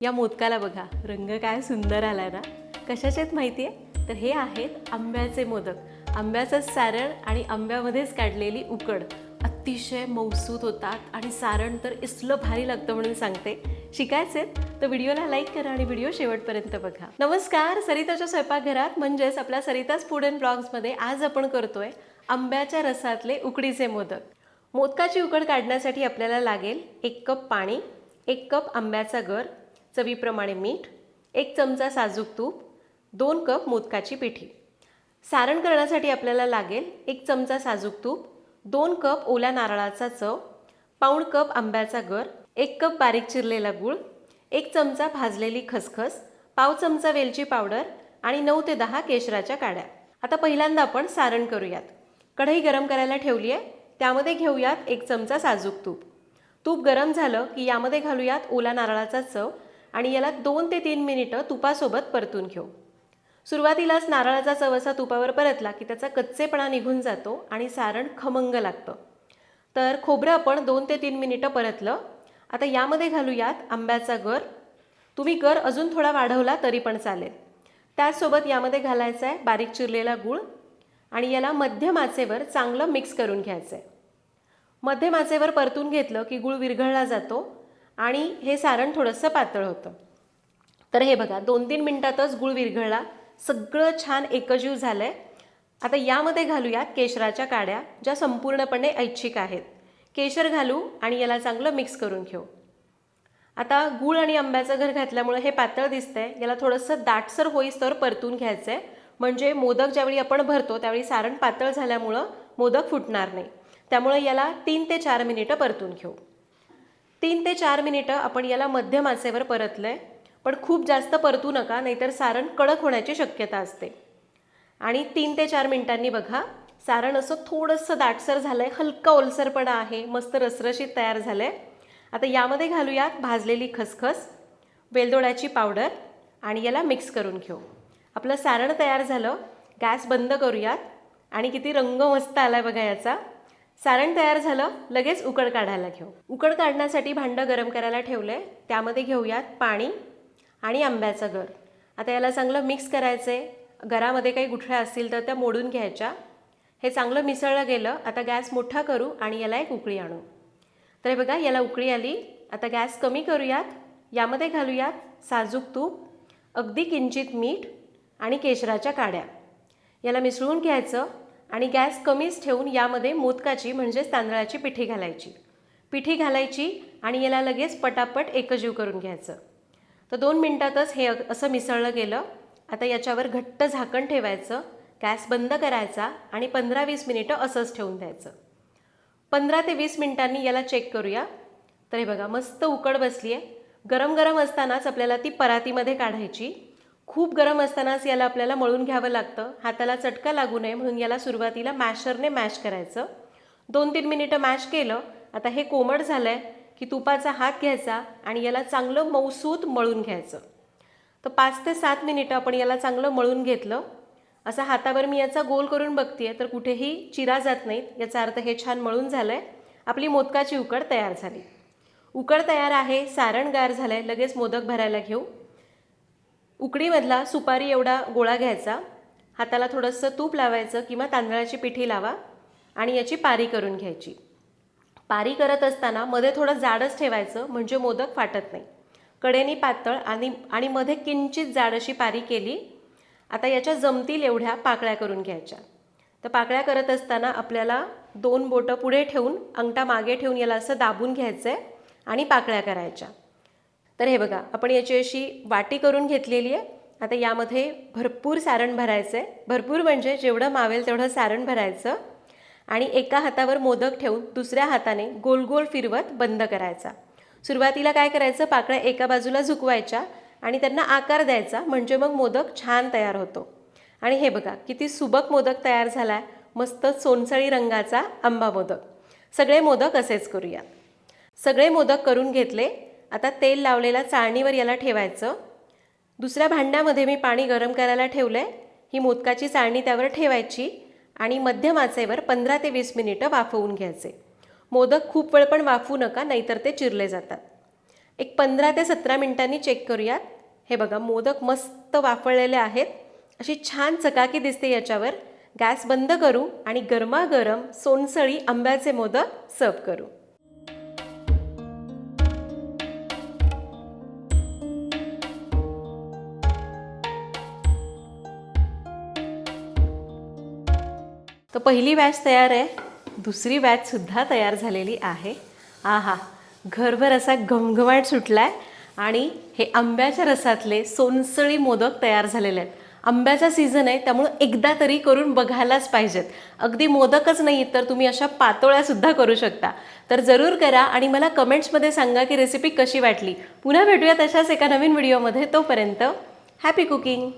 या मोदकाला बघा रंग काय सुंदर आलाय ना. कशाचे आहेत माहिती आहे तर हे आहेत आंब्याचे मोदक. आंब्याचं सारण आणि आंब्यामध्येच काढलेली उकड. अतिशय मौसूत होतात आणि सारण तर इसलं भारी लागतं म्हणून सांगते. शिकायचे तर व्हिडिओला लाईक करा आणि व्हिडिओ शेवटपर्यंत बघा. नमस्कार सरिताच्या स्वयंपाकघरात म्हणजेच आपल्या सरिताज फूड अँड ब्लॉग्समध्ये आज आपण करतोय आंब्याच्या रसातले उकडीचे मोदक. मोदकाची उकड काढण्यासाठी आपल्याला लागेल एक कप पाणी एक कप आंब्याचा गर चवीप्रमाणे मीठ एक चमचा साजूक तूप दोन कप मोदकाची पिठी. सारण करण्यासाठी आपल्याला लागेल एक चमचा साजूक तूप दोन कप ओल्या नारळाचा चव पाऊण कप आंब्याचा गर एक कप बारीक चिरलेला गूळ एक चमचा भाजलेली खसखस पाव चमचा वेलची पावडर आणि नऊ ते दहा केशराच्या काड्या. आता पहिल्यांदा आपण सारण करूयात. कढई गरम करायला ठेवली आहे त्यामध्ये घेऊयात एक चमचा साजूक तूप. तूप गरम झालं की यामध्ये घालूयात ओला नारळाचा चव आणि याला दोन ते तीन मिनिटं तुपासोबत परतून घेऊ. सुरुवातीलाच नारळाचा चवसा तुपावर परतला की त्याचा कच्चेपणा निघून जातो आणि सारण खमंग लागतं. तर खोबरं आपण दोन ते तीन मिनिटं परतलं. आता यामध्ये घालूयात आंब्याचा गर. तुम्ही गर अजून थोडा वाढवला तरी पण चालेल. त्याचसोबत यामध्ये घालायचा आहे बारीक चिरलेला गूळ आणि याला मध्यम आचेवर चांगलं मिक्स करून घ्यायचं आहे मध्यम आचेवर परतून घेतलं की गूळ विरघळला जातो. आणि हे सारण थोडंसं पातळ होतं. तर हे बघा दोन तीन मिनटातच गूळ विरघळला. सगळं छान एकजीव झालं आहे आता यामध्ये घालूया केशराच्या काड्या ज्या संपूर्णपणे ऐच्छिक आहेत. केशर घालू आणि याला चांगलं मिक्स करून घेऊ. आता गूळ आणि आंब्याचं घर घातल्यामुळं हे पातळ दिसतंय. याला थोडंसं दाटसर होईस्तर परतून घ्यायचं आहे म्हणजे मोदक ज्यावेळी आपण भरतो त्यावेळी सारण पातळ झाल्यामुळं मोदक फुटणार नाही. त्यामुळे याला तीन ते चार मिनिटं परतून घेऊ. तीन ते चार मिनिटं आपण याला मध्यम आचेवर परतलं आहे पण खूप जास्त परतू नका नाहीतर सारण कडक होण्याची शक्यता असते. आणि तीन ते चार मिनिटांनी बघा सारण असं थोडंसं दाटसर झालं आहे हलका ओलसरपणा आहे मस्त रसरशीत तयार झालं आहे आता यामध्ये घालूयात भाजलेली खसखस वेलदोड्याची पावडर आणि याला मिक्स करून घेऊ. आपलं सारण तयार झालं गॅस बंद करूयात. आणि किती रंग मस्त आला आहे बघा याचा. सारण तयार झालं लगेच उकड काढायला घेऊ. उकड काढण्यासाठी भांडं गरम करायला ठेवलं आहे त्यामध्ये घेऊयात पाणी आणि आंब्याचं गर आता याला चांगलं मिक्स करायचं आहे घरामध्ये काही गुठळ्या असतील तर त्या मोडून घ्यायच्या. हे चांगलं मिसळलं गेलं आता गॅस मोठा करू आणि याला एक उकळी आणू. तर हे बघा याला उकळी आली. आता गॅस कमी करूयात. यामध्ये घालूयात साजूक तूप अगदी किंचित मीठ आणि केशराच्या काड्या. याला मिसळून घ्यायचं. आणि गॅस कमीच ठेवून यामध्ये मोदकाची म्हणजेच तांदळाची पिठी घालायची. पिठी घालायची आणि याला लगेच पटापट एकजीव करून घ्यायचं. तर दोन मिनटातच हे असं मिसळलं गेलं. आता याच्यावर घट्ट झाकण ठेवायचं गॅस बंद करायचा आणि पंधरा वीस मिनिटं असंच ठेवून द्यायचं. पंधरा ते वीस मिनिटांनी याला चेक करूया. तर हे बघा मस्त उकड बसली आहे गरम गरम असतानाच आपल्याला ती परातीमध्ये काढायची. खूप गरम असतानाच याला आपल्याला मळून घ्यावं लागतं. हाताला चटका लागू नये म्हणून याला सुरुवातीला मॅशरने मॅश करायचं. दोन तीन मिनिटं मॅश केलं. आता हे कोमट झालं आहे की तुपाचा हात घ्यायचा आणि याला चांगलं मौसूत मळून घ्यायचं. तर पाच ते सात मिनिटं आपण याला चांगलं मळून घेतलं. असा हातावर मी याचा गोल करून बघते तर कुठेही चिरा जात नाहीत. याचा अर्थ हे छान मळून झालं आहे आपली मोदकाची उकड तयार झाली. उकड तयार आहे सारण गार झालं आहे लगेच मोदक भरायला घेऊ. उकडीमधला सुपारी एवढा गोळा घ्यायचा. हाताला थोडंसं तूप लावायचं किंवा तांदळाची पिठी लावा आणि याची पारी करून घ्यायची. पारी करत असताना मध्ये थोडं जाडच ठेवायचं म्हणजे मोदक फाटत नाही. कडेनी पातळ आणि आणि मध्ये किंचित जाड अशी पारी केली. आता याच्या जमतील एवढ्या पाकळ्या करून घ्यायच्या. तर पाकळ्या करत असताना आपल्याला दोन बोटं पुढे ठेवून अंगठा मागे ठेवून याला असं दाबून घ्यायचं आहे आणि पाकळ्या करायच्या. तर हे बघा आपण याची अशी वाटी करून घेतलेली आहे. आता यामध्ये भरपूर सारण भरायचं आहे भरपूर म्हणजे जेवढं मावेल तेवढं सारण भरायचं आणि एका हातावर मोदक ठेवून दुसऱ्या हाताने गोल गोल फिरवत बंद करायचा. सुरुवातीला काय करायचं पाकळ्या एका बाजूला झुकवायच्या आणि त्यांना आकार द्यायचा म्हणजे मग मोदक छान तयार होतो. आणि हे बघा किती सुबक मोदक तयार झाला आहे मस्त सोनसळी रंगाचा आंबा मोदक. सगळे मोदक असेच करूया सगळे मोदक करून घेतले आता तेल लावलेला चाळणीवर याला ठेवायचं. दुसऱ्या भांड्यामध्ये मी पाणी गरम करायला ठेवलं आहे ही मोदकाची चाळणी त्यावर ठेवायची आणि मध्यम आचेवर पंधरा ते वीस मिनिटं वाफवून घ्यायचे. मोदक खूप वेळ पण वाफवू नका नाहीतर ते चिरले जातात. एक पंधरा ते सतरा मिनिटांनी चेक करूयात. हे बघा मोदक मस्त वाफळलेले आहेत. अशी छान चकाकी दिसते याच्यावर. गॅस बंद करू आणि गरमागरम सोनसळी आंब्याचे मोदक सर्व करू. तर पहिली बॅच तयार आहे. दुसरी बॅचसुद्धा तयार झालेली आहे. आहा घरभर असा घमघमाट सुटला आहे आणि हे आंब्याच्या रसातले सोनसळी मोदक तयार झालेले आहेत. आंब्याचा सीझन आहे त्यामुळं एकदा तरी करून बघायलाच पाहिजेत. अगदी मोदकच नाही तर तुम्ही अशा पातोळ्यासुद्धा करू शकता. तर जरूर करा आणि मला कमेंट्समध्ये सांगा की रेसिपी कशी वाटली. पुन्हा भेटूया तशाच एका नवीन व्हिडिओमध्ये तोपर्यंत हॅपी कुकिंग